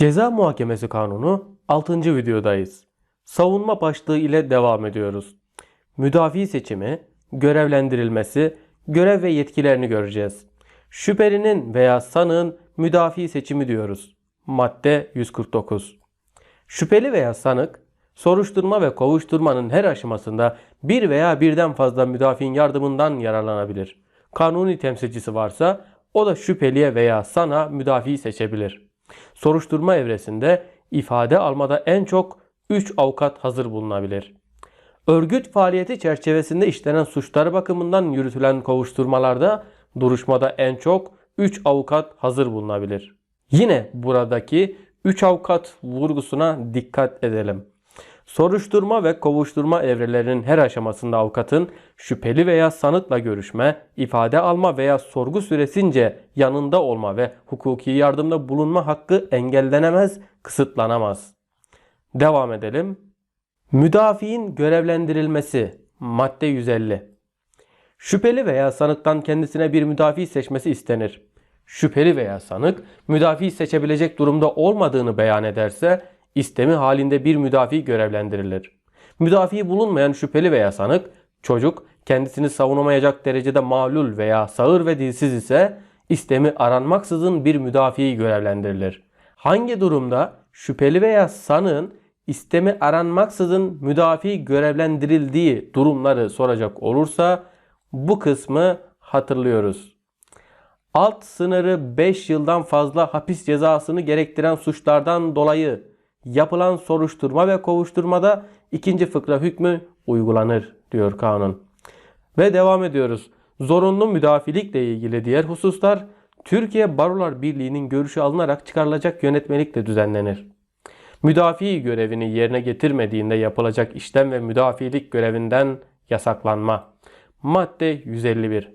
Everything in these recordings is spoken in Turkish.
Ceza Muhakemesi Kanunu 6. videodayız. Savunma başlığı ile devam ediyoruz. Müdafi seçimi, görevlendirilmesi, görev ve yetkilerini göreceğiz. Şüphelinin veya sanığın müdafi seçimi diyoruz. Madde 149. Şüpheli veya sanık, soruşturma ve kovuşturmanın her aşamasında bir veya birden fazla müdafiin yardımından yararlanabilir. Kanuni temsilcisi varsa o da şüpheliye veya sana müdafi seçebilir. Soruşturma evresinde ifade almada en çok 3 avukat hazır bulunabilir. Örgüt faaliyeti çerçevesinde işlenen suçlar bakımından yürütülen kovuşturmalarda duruşmada en çok 3 avukat hazır bulunabilir. Yine buradaki 3 avukat vurgusuna dikkat edelim. Soruşturma ve kovuşturma evrelerinin her aşamasında avukatın şüpheli veya sanıkla görüşme, ifade alma veya sorgu süresince yanında olma ve hukuki yardımda bulunma hakkı engellenemez, kısıtlanamaz. Devam edelim. Müdafiin görevlendirilmesi madde 150. Şüpheli veya sanıktan kendisine bir müdafi seçmesi istenir. Şüpheli veya sanık müdafi seçebilecek durumda olmadığını beyan ederse istemi halinde bir müdafi görevlendirilir. Müdafi bulunmayan şüpheli veya sanık çocuk kendisini savunamayacak derecede mağlul veya sağır ve dilsiz ise istemi aranmaksızın bir müdafi görevlendirilir. Hangi durumda şüpheli veya sanığın istemi aranmaksızın müdafi görevlendirildiği durumları soracak olursa bu kısmı hatırlıyoruz. Alt sınırı 5 yıldan fazla hapis cezasını gerektiren suçlardan dolayı yapılan soruşturma ve kovuşturmada ikinci fıkra hükmü uygulanır diyor kanun. Ve devam ediyoruz. Zorunlu müdafilikle ilgili diğer hususlar Türkiye Barolar Birliği'nin görüşü alınarak çıkarılacak yönetmelikle düzenlenir. Müdafi görevini yerine getirmediğinde yapılacak işlem ve müdafilik görevinden yasaklanma. Madde 151.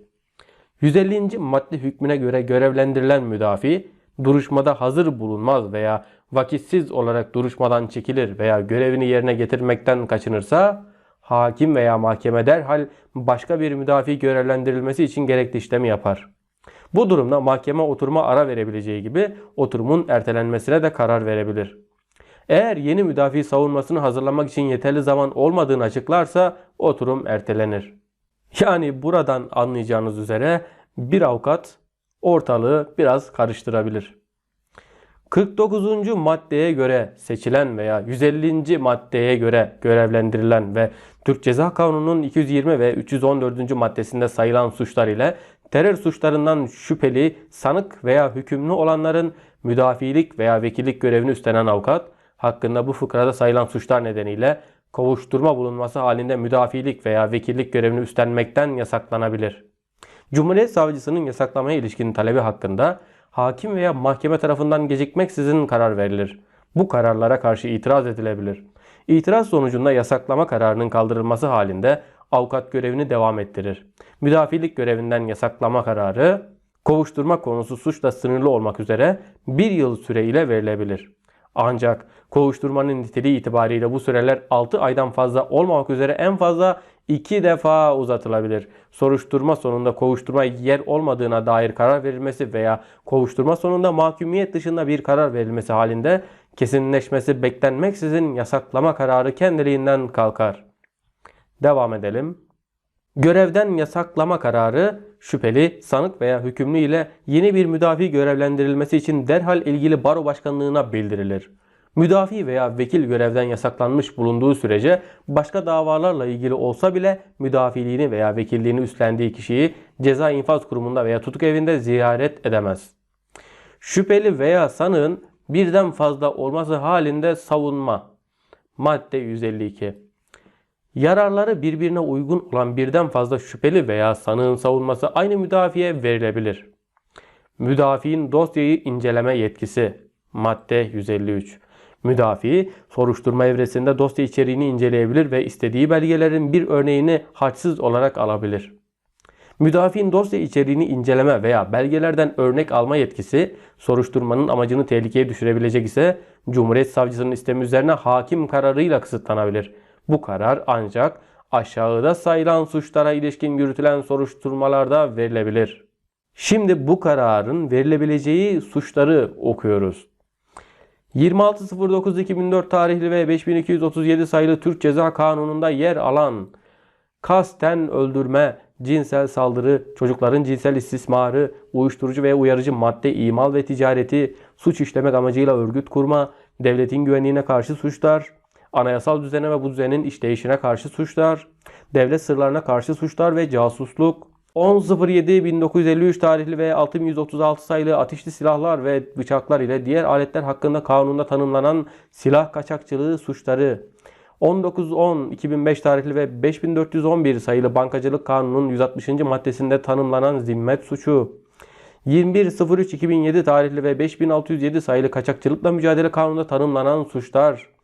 150. madde hükmüne göre görevlendirilen müdafi duruşmada hazır bulunmaz veya vakitsiz olarak duruşmadan çekilir veya görevini yerine getirmekten kaçınırsa hakim veya mahkeme derhal başka bir müdafi görevlendirilmesi için gerekli işlemi yapar. Bu durumda mahkeme oturuma ara verebileceği gibi oturumun ertelenmesine de karar verebilir. Eğer yeni müdafi savunmasını hazırlamak için yeterli zaman olmadığını açıklarsa oturum ertelenir. Yani buradan anlayacağınız üzere bir avukat ortalığı biraz karıştırabilir. 49. maddeye göre seçilen veya 150. maddeye göre görevlendirilen ve Türk Ceza Kanunu'nun 220 ve 314. maddesinde sayılan suçlar ile terör suçlarından şüpheli, sanık veya hükümlü olanların müdafilik veya vekillik görevini üstlenen avukat hakkında bu fıkrada sayılan suçlar nedeniyle kovuşturma bulunması halinde müdafilik veya vekillik görevini üstlenmekten yasaklanabilir. Cumhuriyet Savcısının yasaklamaya ilişkin talebi hakkında hakim veya mahkeme tarafından gecikmeksizin karar verilir. Bu kararlara karşı itiraz edilebilir. İtiraz sonucunda yasaklama kararının kaldırılması halinde avukat görevini devam ettirir. Müdafilik görevinden yasaklama kararı kovuşturma konusu suçla sınırlı olmak üzere bir yıl süreyle verilebilir. Ancak kovuşturmanın niteliği itibariyle bu süreler 6 aydan fazla olmamak üzere en fazla 2 defa uzatılabilir. Soruşturma sonunda kovuşturma yer olmadığına dair karar verilmesi veya kovuşturma sonunda mahkumiyet dışında bir karar verilmesi halinde kesinleşmesi beklenmeksizin yasaklama kararı kendiliğinden kalkar. Devam edelim. Görevden yasaklama kararı şüpheli, sanık veya hükümlü ile yeni bir müdafi görevlendirilmesi için derhal ilgili baro başkanlığına bildirilir. Müdafi veya vekil görevden yasaklanmış bulunduğu sürece başka davalarla ilgili olsa bile müdafiliğini veya vekilliğini üstlendiği kişiyi ceza infaz kurumunda veya tutuk evinde ziyaret edemez. Şüpheli veya sanığın birden fazla olması halinde savunma. Madde 152. Yararları birbirine uygun olan birden fazla şüpheli veya sanığın savunması aynı müdafiye verilebilir. Müdafiin dosyayı inceleme yetkisi. Madde 153. Müdafi, soruşturma evresinde dosya içeriğini inceleyebilir ve istediği belgelerin bir örneğini harçsız olarak alabilir. Müdafiin dosya içeriğini inceleme veya belgelerden örnek alma yetkisi, soruşturmanın amacını tehlikeye düşürebilecek ise Cumhuriyet Savcısının istemi üzerine hakim kararıyla kısıtlanabilir. Bu karar ancak aşağıda sayılan suçlara ilişkin yürütülen soruşturmalarda verilebilir. Şimdi bu kararın verilebileceği suçları okuyoruz. 26.09.2004 tarihli ve 5237 sayılı Türk Ceza Kanunu'nda yer alan kasten öldürme, cinsel saldırı, çocukların cinsel istismarı, uyuşturucu ve uyarıcı madde imal ve ticareti, suç işlemek amacıyla örgüt kurma, devletin güvenliğine karşı suçlar, anayasal düzene ve bu düzenin işleyişine karşı suçlar, devlet sırlarına karşı suçlar ve casusluk, 10.07.1953 tarihli ve 6136 sayılı ateşli silahlar ve bıçaklar ile diğer aletler hakkında kanunda tanımlanan silah kaçakçılığı suçları, 19.10.2005 tarihli ve 5411 sayılı Bankacılık Kanunu'nun 160. maddesinde tanımlanan zimmet suçu, 21.03.2007 tarihli ve 5607 sayılı Kaçakçılıkla Mücadele Kanunu'nda tanımlanan suçlar,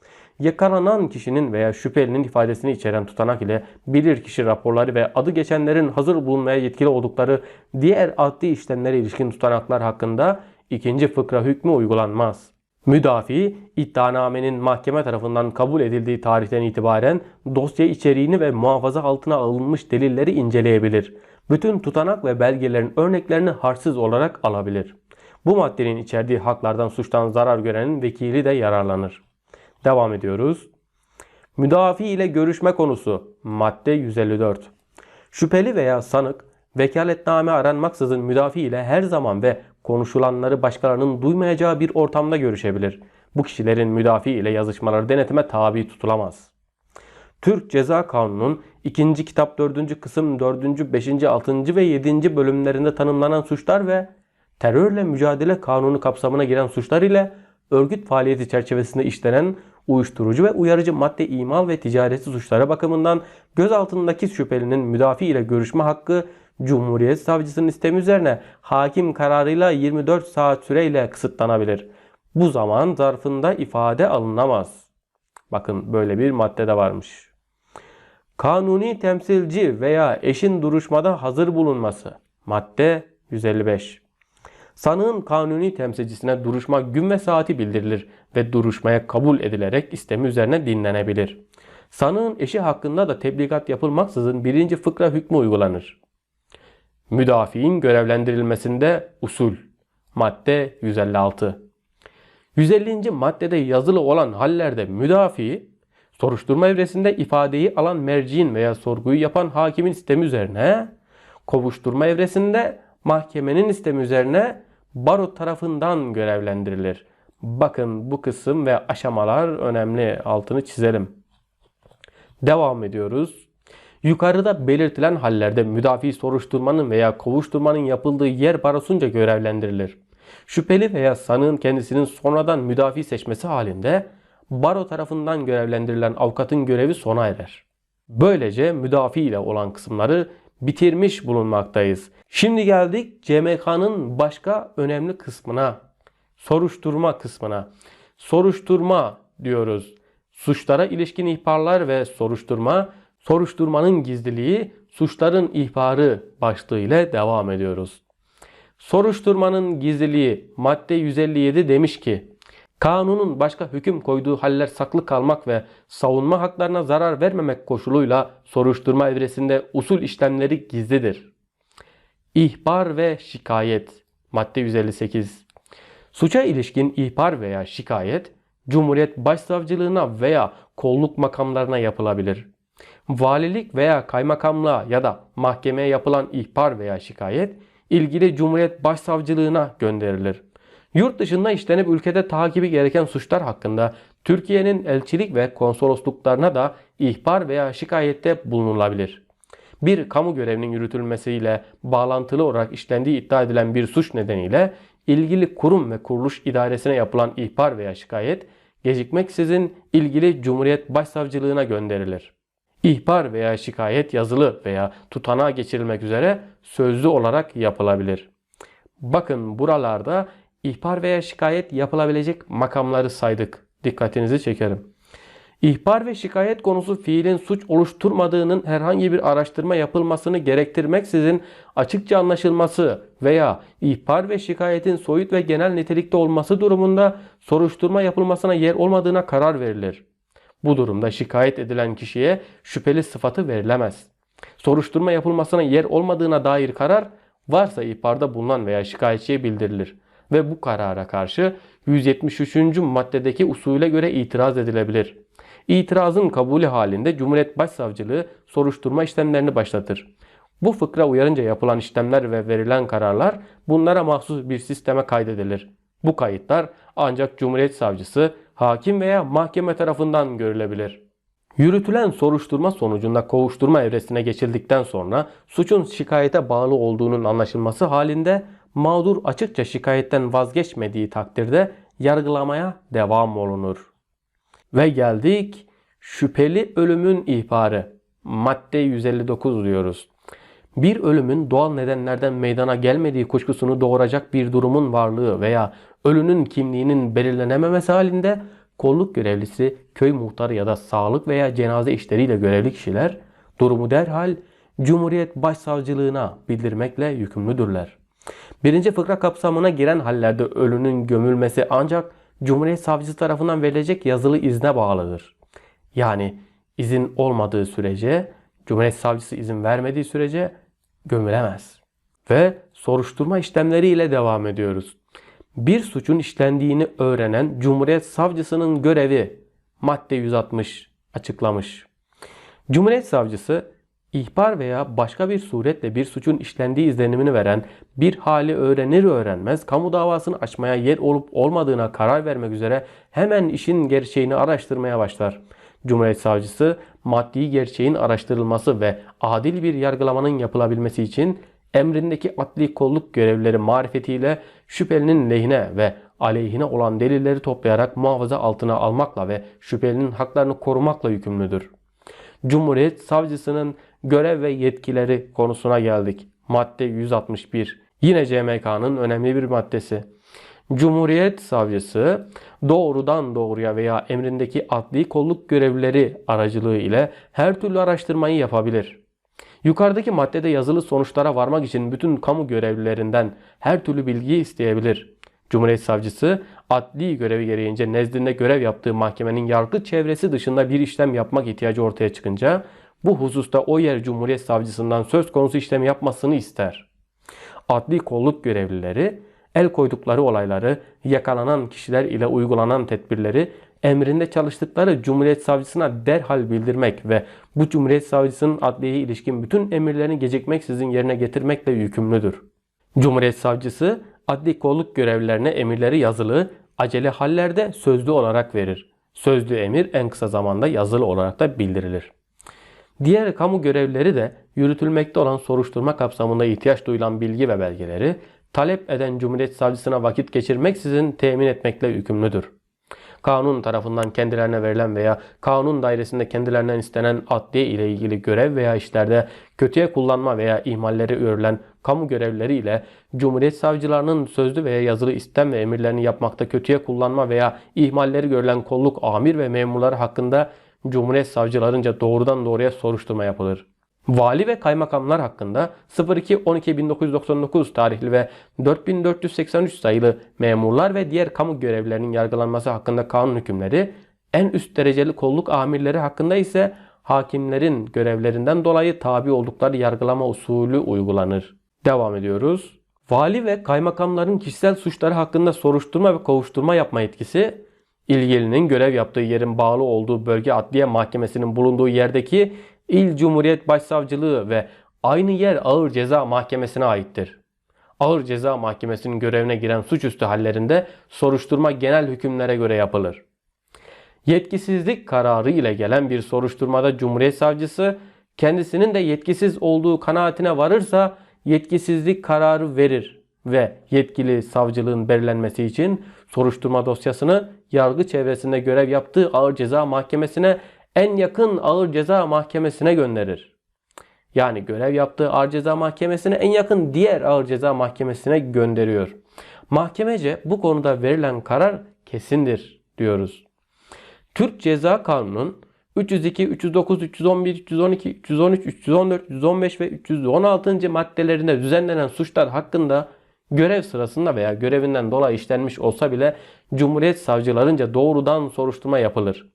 yakalanan kişinin veya şüphelinin ifadesini içeren tutanak ile bilirkişi raporları ve adı geçenlerin hazır bulunmaya yetkili oldukları diğer adli işlemlere ilişkin tutanaklar hakkında ikinci fıkra hükmü uygulanmaz. Müdafi, iddianamenin mahkeme tarafından kabul edildiği tarihten itibaren dosya içeriğini ve muhafaza altına alınmış delilleri inceleyebilir. Bütün tutanak ve belgelerin örneklerini harçsız olarak alabilir. Bu maddenin içerdiği haklardan suçtan zarar görenin vekili de yararlanır. Devam ediyoruz. Müdafi ile görüşme konusu madde 154. Şüpheli veya sanık vekaletname aranmaksızın müdafi ile her zaman ve konuşulanları başkalarının duymayacağı bir ortamda görüşebilir. Bu kişilerin müdafi ile yazışmaları denetime tabi tutulamaz. Türk Ceza Kanunu'nun 2. kitap 4. kısım 4. 5. 6. ve 7. bölümlerinde tanımlanan suçlar ve terörle mücadele kanunu kapsamına giren suçlar ile örgüt faaliyeti çerçevesinde işlenen uyuşturucu ve uyarıcı madde imal ve ticareti suçlara bakımından gözaltındaki şüphelinin müdafi ile görüşme hakkı Cumhuriyet Savcısının istemi üzerine hakim kararıyla 24 saat süreyle kısıtlanabilir. Bu zaman zarfında ifade alınamaz. Bakın böyle bir madde de varmış. Kanuni temsilci veya eşin duruşmada hazır bulunması. Madde 155. Sanığın kanuni temsilcisine duruşma gün ve saati bildirilir ve duruşmaya kabul edilerek istemi üzerine dinlenebilir. Sanığın eşi hakkında da tebligat yapılmaksızın birinci fıkra hükmü uygulanır. Müdafiğin görevlendirilmesinde usul. Madde 156. 150. maddede yazılı olan hallerde müdafi, soruşturma evresinde ifadeyi alan merciğin veya sorguyu yapan hakimin istemi üzerine, kovuşturma evresinde mahkemenin istemi üzerine baro tarafından görevlendirilir. Bakın bu kısım ve aşamalar önemli. Altını çizelim. Devam ediyoruz. Yukarıda belirtilen hallerde müdafi soruşturmanın veya kovuşturmanın yapıldığı yer barosunca görevlendirilir. Şüpheli veya sanığın kendisinin sonradan müdafi seçmesi halinde baro tarafından görevlendirilen avukatın görevi sona erer. Böylece müdafi ile olan kısımları bitirmiş bulunmaktayız. Şimdi geldik CMK'nın başka önemli kısmına. Soruşturma kısmına. Soruşturma diyoruz. Suçlara ilişkin ihbarlar ve soruşturma, soruşturmanın gizliliği, suçların ihbarı başlığı ile devam ediyoruz. Soruşturmanın gizliliği madde 157 demiş ki Kanunun başka hüküm koyduğu haller saklı kalmak ve savunma haklarına zarar vermemek koşuluyla soruşturma evresinde usul işlemleri gizlidir. İhbar ve şikayet madde 158 Suça ilişkin ihbar veya şikayet Cumhuriyet Başsavcılığına veya kolluk makamlarına yapılabilir. Valilik veya kaymakamlığa ya da mahkemeye yapılan ihbar veya şikayet ilgili Cumhuriyet Başsavcılığına gönderilir. Yurt dışında işlenip ülkede takibi gereken suçlar hakkında Türkiye'nin elçilik ve konsolosluklarına da ihbar veya şikayette bulunulabilir. Bir kamu görevinin yürütülmesiyle bağlantılı olarak işlendiği iddia edilen bir suç nedeniyle ilgili kurum ve kuruluş idaresine yapılan ihbar veya şikayet gecikmeksizin ilgili Cumhuriyet Başsavcılığına gönderilir. İhbar veya şikayet yazılı veya tutanağa geçirilmek üzere sözlü olarak yapılabilir. Bakın buralarda ihbar veya şikayet yapılabilecek makamları saydık. Dikkatinizi çekerim. İhbar ve şikayet konusu fiilin suç oluşturmadığının herhangi bir araştırma yapılmasını gerektirmeksizin açıkça anlaşılması veya ihbar ve şikayetin soyut ve genel nitelikte olması durumunda soruşturma yapılmasına yer olmadığına karar verilir. Bu durumda şikayet edilen kişiye şüpheli sıfatı verilemez. Soruşturma yapılmasına yer olmadığına dair karar varsa ihbarda bulunan veya şikayetçiye bildirilir. Ve bu karara karşı 173. maddedeki usule göre itiraz edilebilir. İtirazın kabulü halinde Cumhuriyet Başsavcılığı soruşturma işlemlerini başlatır. Bu fıkra uyarınca yapılan işlemler ve verilen kararlar bunlara mahsus bir sisteme kaydedilir. Bu kayıtlar ancak Cumhuriyet Savcısı, hakim veya mahkeme tarafından görülebilir. Yürütülen soruşturma sonucunda kovuşturma evresine geçildikten sonra suçun şikayete bağlı olduğunun anlaşılması halinde mağdur açıkça şikayetten vazgeçmediği takdirde yargılamaya devam olunur. Ve geldik şüpheli ölümün ihbarı. Madde 159 diyoruz. Bir ölümün doğal nedenlerden meydana gelmediği kuşkusunu doğuracak bir durumun varlığı veya ölünün kimliğinin belirlenememesi halinde kolluk görevlisi, köy muhtarı ya da sağlık veya cenaze işleriyle görevli kişiler durumu derhal Cumhuriyet Başsavcılığına bildirmekle yükümlüdürler. Birinci fıkra kapsamına giren hallerde ölünün gömülmesi ancak Cumhuriyet Savcısı tarafından verilecek yazılı izne bağlıdır. Yani izin olmadığı sürece, Cumhuriyet Savcısı izin vermediği sürece gömülemez. Ve soruşturma işlemleriyle devam ediyoruz. Bir suçun işlendiğini öğrenen Cumhuriyet Savcısının görevi madde 160 açıklamış. Cumhuriyet Savcısı ihbar veya başka bir suretle bir suçun işlendiği izlenimini veren bir hali öğrenir öğrenmez kamu davasını açmaya yer olup olmadığına karar vermek üzere hemen işin gerçeğini araştırmaya başlar. Cumhuriyet Savcısı maddi gerçeğin araştırılması ve adil bir yargılamanın yapılabilmesi için emrindeki adli kolluk görevlileri marifetiyle şüphelinin lehine ve aleyhine olan delilleri toplayarak muhafaza altına almakla ve şüphelinin haklarını korumakla yükümlüdür. Cumhuriyet Savcısının görev ve yetkileri konusuna geldik. Madde 161. Yine CMK'nın önemli bir maddesi. Cumhuriyet Savcısı doğrudan doğruya veya emrindeki adli kolluk görevlileri aracılığı ile her türlü araştırmayı yapabilir. Yukarıdaki maddede yazılı sonuçlara varmak için bütün kamu görevlilerinden her türlü bilgiyi isteyebilir. Cumhuriyet Savcısı adli görevi gereğince nezdinde görev yaptığı mahkemenin yargı çevresi dışında bir işlem yapmak ihtiyacı ortaya çıkınca bu hususta o yer Cumhuriyet Savcısından söz konusu işlem yapmasını ister. Adli kolluk görevlileri el koydukları olayları, yakalanan kişiler ile uygulanan tedbirleri emrinde çalıştıkları Cumhuriyet Savcısına derhal bildirmek ve bu Cumhuriyet Savcısının adliyeye ilişkin bütün emirlerini gecikmeksizin yerine getirmekle yükümlüdür. Cumhuriyet Savcısı adli kolluk görevlilerine emirleri yazılı, acele hallerde sözlü olarak verir. Sözlü emir en kısa zamanda yazılı olarak da bildirilir. Diğer kamu görevlileri de yürütülmekte olan soruşturma kapsamında ihtiyaç duyulan bilgi ve belgeleri talep eden Cumhuriyet Savcısına vakit geçirmeksizin temin etmekle yükümlüdür. Kanun tarafından kendilerine verilen veya kanun dairesinde kendilerinden istenen adliye ile ilgili görev veya işlerde kötüye kullanma veya ihmalleri örülen kamu görevlileri ile Cumhuriyet Savcılarının sözlü veya yazılı istem ve emirlerini yapmakta kötüye kullanma veya ihmalleri görülen kolluk amir ve memurları hakkında Cumhuriyet Savcılarınca doğrudan doğruya soruşturma yapılır. Vali ve kaymakamlar hakkında 02-12-1999 tarihli ve 4483 sayılı memurlar ve diğer kamu görevlilerinin yargılanması hakkında kanun hükümleri, en üst dereceli kolluk amirleri hakkında ise hakimlerin görevlerinden dolayı tabi oldukları yargılama usulü uygulanır. Devam ediyoruz. Vali ve kaymakamların kişisel suçları hakkında soruşturma ve kovuşturma yapma yetkisi, ilgilinin görev yaptığı yerin bağlı olduğu bölge adliye mahkemesinin bulunduğu yerdeki İl Cumhuriyet Başsavcılığı ve aynı yer Ağır Ceza Mahkemesi'ne aittir. Ağır Ceza Mahkemesi'nin görevine giren suçüstü hallerinde soruşturma genel hükümlere göre yapılır. Yetkisizlik kararı ile gelen bir soruşturmada Cumhuriyet Savcısı kendisinin de yetkisiz olduğu kanaatine varırsa yetkisizlik kararı verir ve yetkili savcılığın belirlenmesi için soruşturma dosyasını yargı çevresinde görev yaptığı Ağır Ceza Mahkemesi'ne en yakın ağır ceza mahkemesine gönderir. Yani görev yaptığı ağır ceza mahkemesine en yakın diğer ağır ceza mahkemesine gönderiyor. Mahkemece bu konuda verilen karar kesindir diyoruz. Türk Ceza Kanunu'nun 302, 309, 311, 312, 313, 314, 315 ve 316. maddelerinde düzenlenen suçlar hakkında görev sırasında veya görevinden dolayı işlenmiş olsa bile Cumhuriyet savcılarınca doğrudan soruşturma yapılır.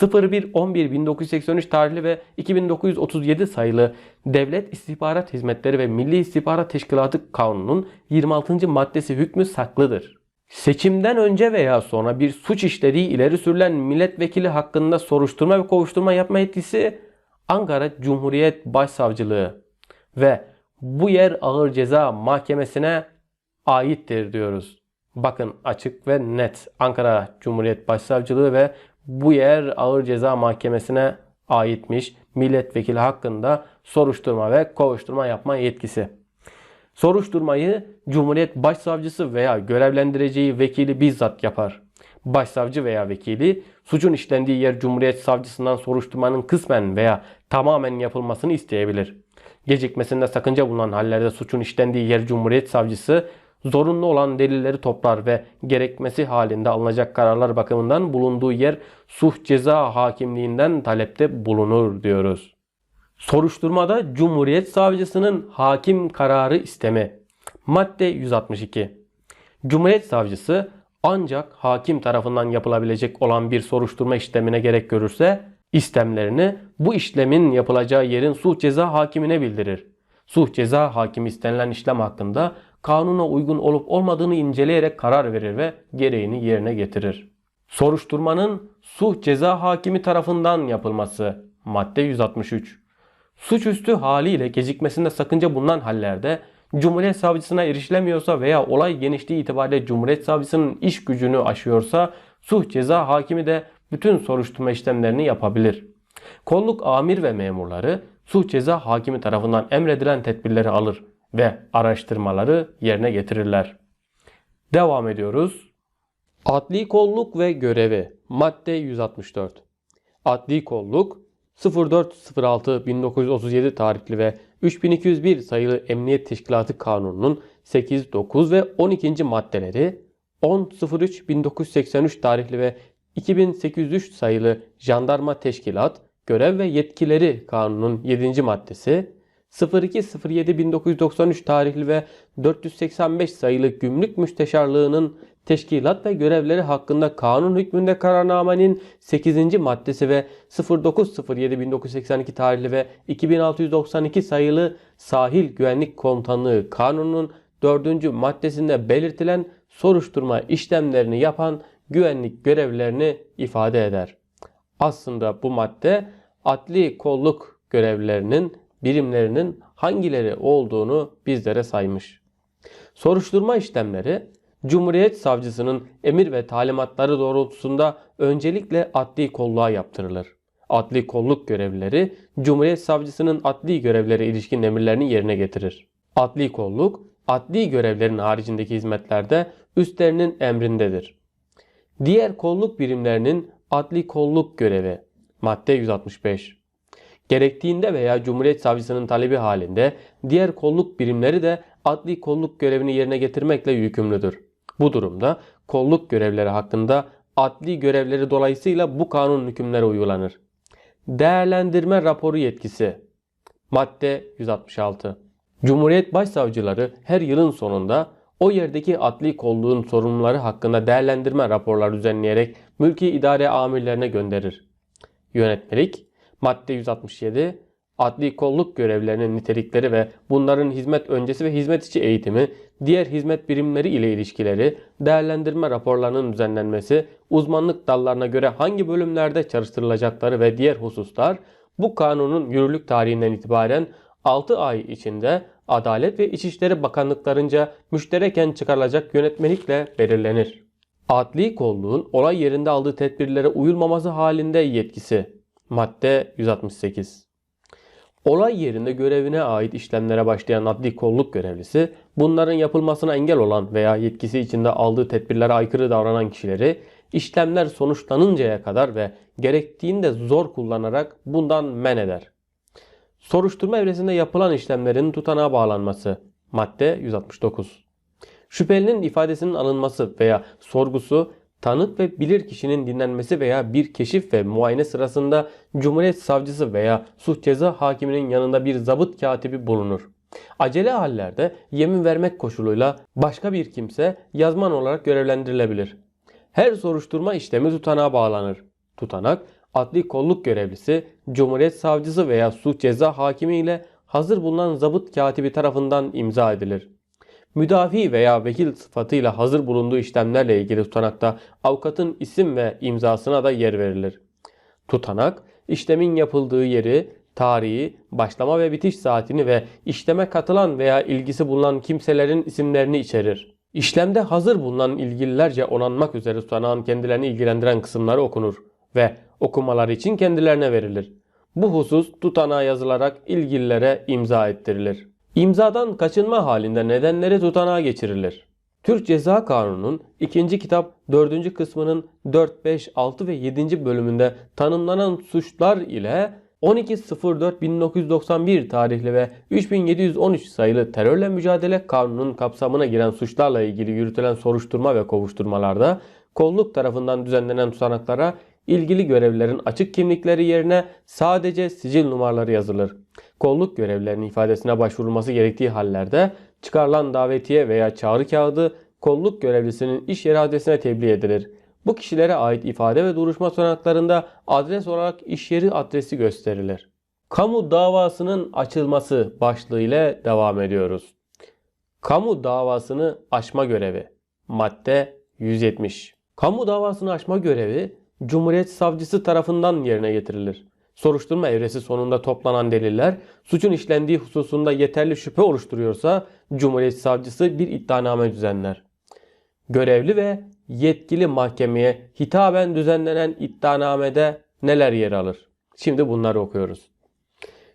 01.11.1983 tarihli ve 2937 sayılı Devlet İstihbarat Hizmetleri ve Milli İstihbarat Teşkilatı Kanunu'nun 26. maddesi hükmü saklıdır. Seçimden önce veya sonra bir suç işlediği ileri sürülen milletvekili hakkında soruşturma ve kovuşturma yapma yetkisi Ankara Cumhuriyet Başsavcılığı ve bu yer ağır ceza mahkemesine aittir diyoruz. Bakın açık ve net Ankara Cumhuriyet Başsavcılığı ve bu yer ağır ceza mahkemesine aitmiş milletvekili hakkında soruşturma ve kovuşturma yapma yetkisi. Soruşturmayı Cumhuriyet Başsavcısı veya görevlendireceği vekili bizzat yapar. Başsavcı veya vekili suçun işlendiği yer Cumhuriyet Savcısından soruşturmanın kısmen veya tamamen yapılmasını isteyebilir. Gecikmesinde sakınca bulunan hallerde suçun işlendiği yer Cumhuriyet Savcısı zorunlu olan delilleri toplar ve gerekmesi halinde alınacak kararlar bakımından bulunduğu yer suç ceza hakimliğinden talepte bulunur diyoruz. Soruşturmada Cumhuriyet Savcısının hakim kararı istemi. Madde 162. Cumhuriyet Savcısı ancak hakim tarafından yapılabilecek olan bir soruşturma işlemine gerek görürse istemlerini bu işlemin yapılacağı yerin suç ceza hakimine bildirir. Suç ceza hakimi istenilen işlem hakkında kanuna uygun olup olmadığını inceleyerek karar verir ve gereğini yerine getirir. Soruşturmanın suç ceza hakimi tarafından yapılması. Madde 163. Suçüstü haliyle gecikmesinde sakınca bulunan hallerde Cumhuriyet Savcısına erişilemiyorsa veya olay genişliği itibariyle Cumhuriyet Savcısının iş gücünü aşıyorsa suç ceza hakimi de bütün soruşturma işlemlerini yapabilir. Kolluk amir ve memurları suç ceza hakimi tarafından emredilen tedbirleri alır ve araştırmaları yerine getirirler. Devam ediyoruz. Adli kolluk ve görevi madde 164. Adli kolluk 04.06.1937 tarihli ve 3201 sayılı Emniyet Teşkilatı Kanunu'nun 8, 9 ve 12. maddeleri 10.03.1983 tarihli ve 2803 sayılı Jandarma Teşkilat Görev ve Yetkileri Kanunu'nun 7. maddesi 02.07.1993 tarihli ve 485 sayılı Gümrük Müsteşarlığı'nın teşkilat ve görevleri hakkında kanun hükmünde kararnamenin 8. maddesi ve 09.07.1982 tarihli ve 2692 sayılı Sahil Güvenlik Komutanlığı Kanunu'nun 4. maddesinde belirtilen soruşturma işlemlerini yapan güvenlik görevlerini ifade eder. Aslında bu madde adli kolluk görevlilerinin birimlerinin hangileri olduğunu bizlere saymış. Soruşturma işlemleri Cumhuriyet Savcısının emir ve talimatları doğrultusunda öncelikle adli kolluğa yaptırılır. Adli kolluk görevlileri Cumhuriyet Savcısının adli görevlere ilişkin emirlerini yerine getirir. Adli kolluk adli görevlerin haricindeki hizmetlerde üstlerinin emrindedir. Diğer kolluk birimlerinin adli kolluk görevi madde 165 Gerektiğinde veya Cumhuriyet Savcısının talebi halinde diğer kolluk birimleri de adli kolluk görevini yerine getirmekle yükümlüdür. Bu durumda kolluk görevleri hakkında adli görevleri dolayısıyla bu kanun hükümleri uygulanır. Değerlendirme raporu yetkisi Madde 166 Cumhuriyet Başsavcıları her yılın sonunda o yerdeki adli kolluğun sorumluları hakkında değerlendirme raporları düzenleyerek mülki idare amirlerine gönderir. Yönetmelik Madde 167 Adli kolluk görevlerinin nitelikleri ve bunların hizmet öncesi ve hizmet içi eğitimi, diğer hizmet birimleri ile ilişkileri, değerlendirme raporlarının düzenlenmesi, uzmanlık dallarına göre hangi bölümlerde çalıştırılacakları ve diğer hususlar bu kanunun yürürlük tarihinden itibaren 6 ay içinde Adalet ve İçişleri Bakanlıklarınca müştereken çıkarılacak yönetmelikle belirlenir. Adli kolluğun olay yerinde aldığı tedbirlere uyulmaması halinde yetkisi. Madde 168 Olay yerinde görevine ait işlemlere başlayan adli kolluk görevlisi, bunların yapılmasına engel olan veya yetkisi içinde aldığı tedbirlere aykırı davranan kişileri işlemler sonuçlanıncaya kadar ve gerektiğinde zor kullanarak bundan men eder. Soruşturma evresinde yapılan işlemlerin tutanağa bağlanması. Madde 169. Şüphelinin ifadesinin alınması veya sorgusu tanık ve bilir kişinin dinlenmesi veya bir keşif ve muayene sırasında Cumhuriyet Savcısı veya suç ceza hakiminin yanında bir zabıt katibi bulunur. Acele hallerde yemin vermek koşuluyla başka bir kimse yazman olarak görevlendirilebilir. Her soruşturma işlemi tutanağa bağlanır. Tutanak adli kolluk görevlisi, Cumhuriyet Savcısı veya suç ceza hakimi ile hazır bulunan zabıt katibi tarafından imza edilir. Müdafi veya vekil sıfatıyla hazır bulunduğu işlemlerle ilgili tutanakta avukatın isim ve imzasına da yer verilir. Tutanak, işlemin yapıldığı yeri, tarihi, başlama ve bitiş saatini ve işleme katılan veya ilgisi bulunan kimselerin isimlerini içerir. İşlemde hazır bulunan ilgililerce onanmak üzere tutanağın kendilerini ilgilendiren kısımları okunur ve okumaları için kendilerine verilir. Bu husus tutanağa yazılarak ilgililere imza ettirilir. İmzadan kaçınma halinde nedenleri tutanağa geçirilir. Türk Ceza Kanunu'nun 2. kitap 4. kısmının 4, 5, 6 ve 7. bölümünde tanımlanan suçlar ile 12.04.1991 tarihli ve 3713 sayılı terörle mücadele kanunun kapsamına giren suçlarla ilgili yürütülen soruşturma ve kovuşturmalarda kolluk tarafından düzenlenen tutanaklara ilgili görevlilerin açık kimlikleri yerine sadece sicil numaraları yazılır. Kolluk görevlilerinin ifadesine başvurulması gerektiği hallerde çıkarılan davetiye veya çağrı kağıdı kolluk görevlisinin iş yeri adresine tebliğ edilir. Bu kişilere ait ifade ve duruşma tutanaklarında adres olarak iş yeri adresi gösterilir. Kamu davasının açılması başlığı ile devam ediyoruz. Kamu davasını açma görevi. Madde 170. Kamu davasını açma görevi Cumhuriyet Savcısı tarafından yerine getirilir. Soruşturma evresi sonunda toplanan deliller suçun işlendiği hususunda yeterli şüphe oluşturuyorsa Cumhuriyet Savcısı bir iddianame düzenler. Görevli ve yetkili mahkemeye hitaben düzenlenen iddianamede neler yer alır? Şimdi bunları okuyoruz.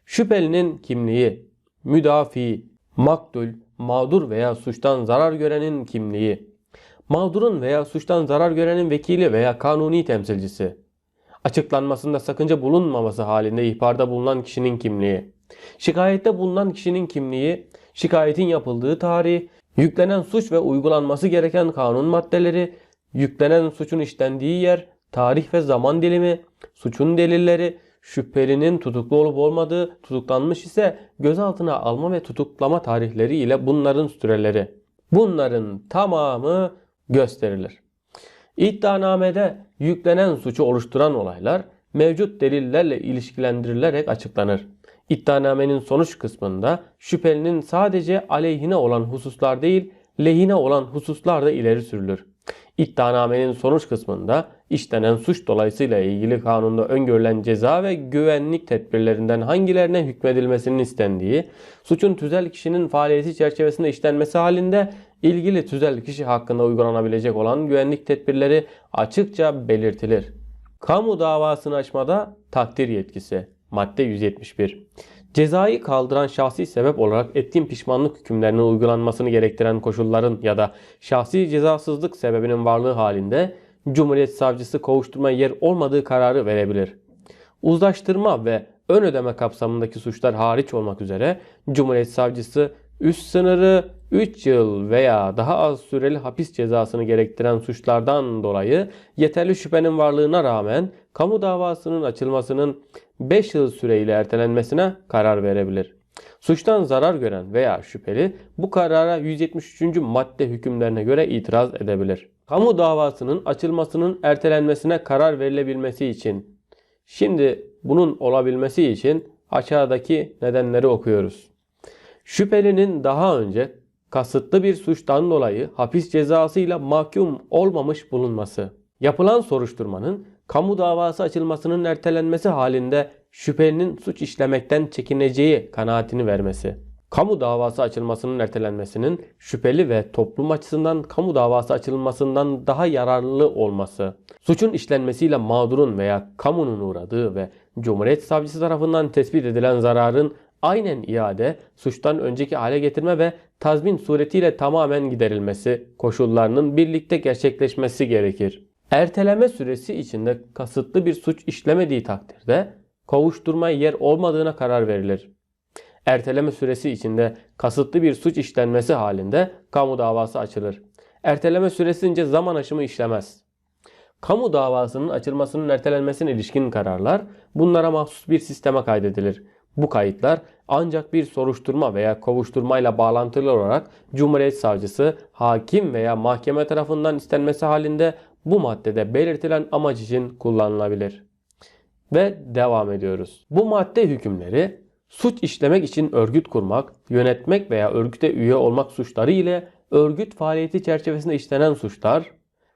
Şüphelinin kimliği, müdafi, maktul, mağdur veya suçtan zarar görenin kimliği, mağdurun veya suçtan zarar görenin vekili veya kanuni temsilcisi, açıklanmasında sakınca bulunmaması halinde ihbarda bulunan kişinin kimliği, şikayette bulunan kişinin kimliği, şikayetin yapıldığı tarih, yüklenen suç ve uygulanması gereken kanun maddeleri, yüklenen suçun işlendiği yer, tarih ve zaman dilimi, suçun delilleri, şüphelinin tutuklu olup olmadığı, tutuklanmış ise gözaltına alma ve tutuklama tarihleri ile bunların süreleri. Bunların tamamı gösterilir. İddianamede yüklenen suçu oluşturan olaylar mevcut delillerle ilişkilendirilerek açıklanır. İddianamenin sonuç kısmında şüphelinin sadece aleyhine olan hususlar değil, lehine olan hususlar da ileri sürülür. İddianamenin sonuç kısmında işlenen suç dolayısıyla ilgili kanunda öngörülen ceza ve güvenlik tedbirlerinden hangilerine hükmedilmesinin istendiği, suçun tüzel kişinin faaliyeti çerçevesinde işlenmesi halinde ilgili tüzel kişi hakkında uygulanabilecek olan güvenlik tedbirleri açıkça belirtilir. Kamu davasını açmada takdir yetkisi. Madde 171. Cezayı kaldıran şahsi sebep olarak etkin pişmanlık hükümlerinin uygulanmasını gerektiren koşulların ya da şahsi cezasızlık sebebinin varlığı halinde Cumhuriyet Savcısı kovuşturma yer olmadığı kararı verebilir. Uzlaştırma ve ön ödeme kapsamındaki suçlar hariç olmak üzere Cumhuriyet Savcısı üst sınırı 3 yıl veya daha az süreli hapis cezasını gerektiren suçlardan dolayı yeterli şüphenin varlığına rağmen kamu davasının açılmasının 5 yıl süreyle ertelenmesine karar verebilir. Suçtan zarar gören veya şüpheli bu karara 173. madde hükümlerine göre itiraz edebilir. Kamu davasının açılmasının ertelenmesine karar verilebilmesi için şimdi bunun olabilmesi için aşağıdaki nedenleri okuyoruz. Şüphelinin daha önce kasıtlı bir suçtan dolayı hapis cezasıyla mahkum olmamış bulunması. Yapılan soruşturmanın kamu davası açılmasının ertelenmesi halinde şüphelinin suç işlemekten çekineceği kanaatini vermesi. Kamu davası açılmasının ertelenmesinin şüpheli ve toplum açısından kamu davası açılmasından daha yararlı olması. Suçun işlenmesiyle mağdurun veya kamunun uğradığı ve Cumhuriyet Savcısı tarafından tespit edilen zararın aynen iade, suçtan önceki hale getirme ve tazmin suretiyle tamamen giderilmesi koşullarının birlikte gerçekleşmesi gerekir. Erteleme süresi içinde kasıtlı bir suç işlemediği takdirde kovuşturmaya yer olmadığına karar verilir. Erteleme süresi içinde kasıtlı bir suç işlenmesi halinde kamu davası açılır. Erteleme süresince zaman aşımı işlemez. Kamu davasının açılmasının ertelenmesine ilişkin kararlar bunlara mahsus bir sisteme kaydedilir. Bu kayıtlar ancak bir soruşturma veya kovuşturmayla bağlantılı olarak Cumhuriyet Savcısı, hakim veya mahkeme tarafından istenmesi halinde bu maddede belirtilen amaç için kullanılabilir. ve devam ediyoruz. Bu madde hükümleri suç işlemek için örgüt kurmak, yönetmek veya örgüte üye olmak suçları ile örgüt faaliyeti çerçevesinde işlenen suçlar,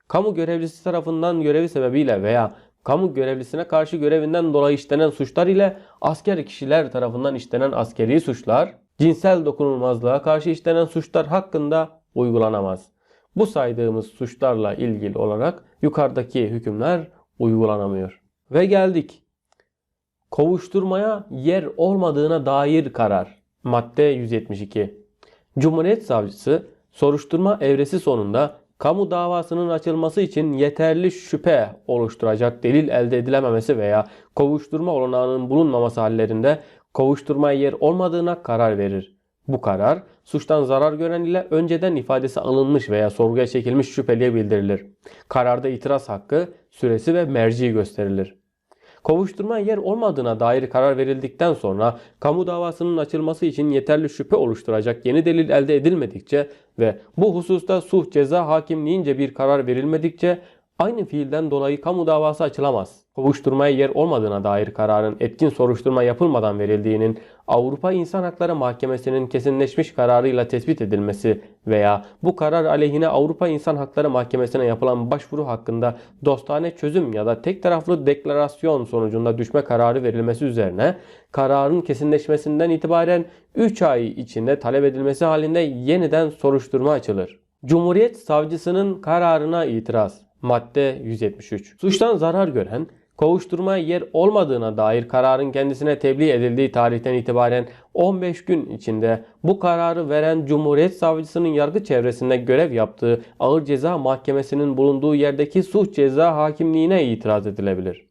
kamu görevlisi tarafından görevi sebebiyle veya kamu görevlisine karşı görevinden dolayı işlenen suçlar ile asker kişiler tarafından işlenen askeri suçlar, cinsel dokunulmazlığa karşı işlenen suçlar hakkında uygulanamaz. Bu saydığımız suçlarla ilgili olarak yukarıdaki hükümler uygulanamıyor. Ve geldik. Kovuşturmaya yer olmadığına dair karar. Madde 172. Cumhuriyet Savcısı soruşturma evresi sonunda kamu davasının açılması için yeterli şüphe oluşturacak delil elde edilememesi veya kovuşturma olanağının bulunmaması hallerinde kovuşturmaya yer olmadığına karar verir. Bu karar suçtan zarar gören ile önceden ifadesi alınmış veya sorguya çekilmiş şüpheliye bildirilir. Kararda itiraz hakkı, süresi ve merci gösterilir. Kovuşturma yer olmadığına dair karar verildikten sonra kamu davasının açılması için yeterli şüphe oluşturacak yeni delil elde edilmedikçe ve bu hususta suç ceza hakimliğince bir karar verilmedikçe aynı fiilden dolayı kamu davası açılamaz. Kovuşturmaya yer olmadığına dair kararın etkin soruşturma yapılmadan verildiğinin Avrupa İnsan Hakları Mahkemesi'nin kesinleşmiş kararıyla tespit edilmesi veya bu karar aleyhine Avrupa İnsan Hakları Mahkemesi'ne yapılan başvuru hakkında dostane çözüm ya da tek taraflı deklarasyon sonucunda düşme kararı verilmesi üzerine kararın kesinleşmesinden itibaren 3 ay içinde talep edilmesi halinde yeniden soruşturma açılır. Cumhuriyet Savcısının kararına itiraz Madde 173. Suçtan zarar gören, kovuşturmaya yer olmadığına dair kararın kendisine tebliğ edildiği tarihten itibaren 15 gün içinde bu kararı veren Cumhuriyet Savcısının yargı çevresinde görev yaptığı Ağır Ceza Mahkemesi'nin bulunduğu yerdeki suç ceza hakimliğine itiraz edilebilir.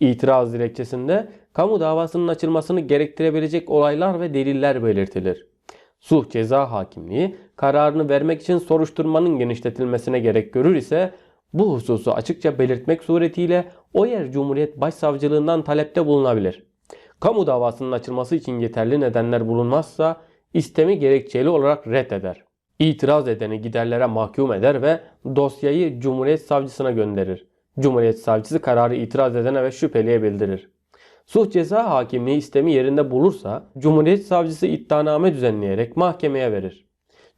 İtiraz dilekçesinde kamu davasının açılmasını gerektirebilecek olaylar ve deliller belirtilir. Suç ceza hakimliği kararını vermek için soruşturmanın genişletilmesine gerek görür ise bu hususu açıkça belirtmek suretiyle o yer Cumhuriyet Başsavcılığından talepte bulunabilir. Kamu davasının açılması için yeterli nedenler bulunmazsa istemi gerekçeli olarak reddeder. İtiraz edeni giderlere mahkum eder ve dosyayı Cumhuriyet Savcısına gönderir. Cumhuriyet Savcısı kararı itiraz edene ve şüpheliye bildirir. Suç ceza hakimliği istemi yerinde bulursa Cumhuriyet Savcısı iddianame düzenleyerek mahkemeye verir.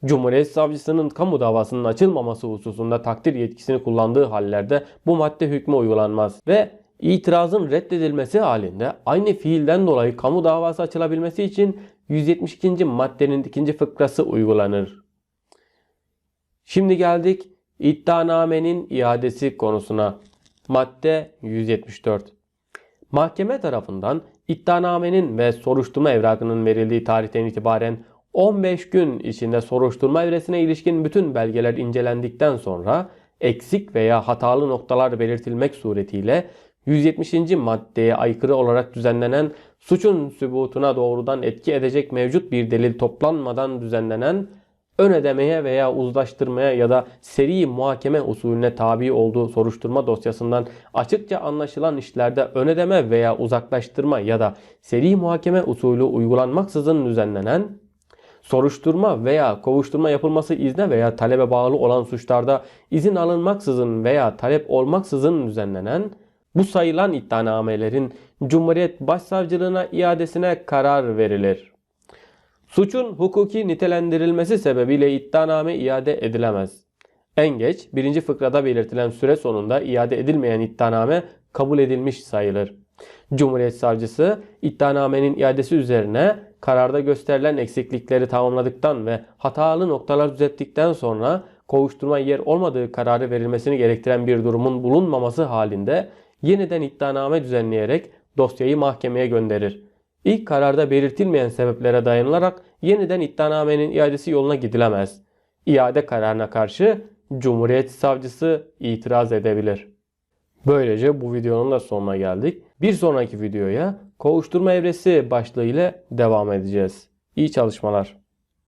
Cumhuriyet Savcısının kamu davasının açılmaması hususunda takdir yetkisini kullandığı hallerde bu madde hükmü uygulanmaz ve itirazın reddedilmesi halinde aynı fiilden dolayı kamu davası açılabilmesi için 172. maddenin ikinci fıkrası uygulanır. Şimdi geldik iddianamenin iadesi konusuna. Madde 174. Mahkeme tarafından iddianamenin ve soruşturma evrakının verildiği tarihten itibaren 15 gün içinde soruşturma evresine ilişkin bütün belgeler incelendikten sonra eksik veya hatalı noktalar belirtilmek suretiyle 170. maddeye aykırı olarak düzenlenen suçun sübutuna doğrudan etki edecek mevcut bir delil toplanmadan düzenlenen ön ödemeye veya uzlaştırmaya ya da seri muhakeme usulüne tabi olduğu soruşturma dosyasından açıkça anlaşılan işlerde ön ödeme veya uzaklaştırma ya da seri muhakeme usulü uygulanmaksızın düzenlenen soruşturma veya kovuşturma yapılması izne veya talebe bağlı olan suçlarda izin alınmaksızın veya talep olmaksızın düzenlenen bu sayılan iddianamelerin Cumhuriyet Başsavcılığına iadesine karar verilir. Suçun hukuki nitelendirilmesi sebebiyle iddianame iade edilemez. En geç birinci fıkrada belirtilen süre sonunda iade edilmeyen iddianame kabul edilmiş sayılır. Cumhuriyet Savcısı iddianamenin iadesi üzerine kararda gösterilen eksiklikleri tamamladıktan ve hatalı noktalar düzelttikten sonra kovuşturma yer olmadığı kararı verilmesini gerektiren bir durumun bulunmaması halinde yeniden iddianame düzenleyerek dosyayı mahkemeye gönderir. İlk kararda belirtilmeyen sebeplere dayanılarak yeniden iddianamenin iadesi yoluna gidilemez. İade kararına karşı Cumhuriyet Savcısı itiraz edebilir. Böylece bu videonun da sonuna geldik. Bir sonraki videoya kovuşturma evresi başlığı ile devam edeceğiz. İyi çalışmalar.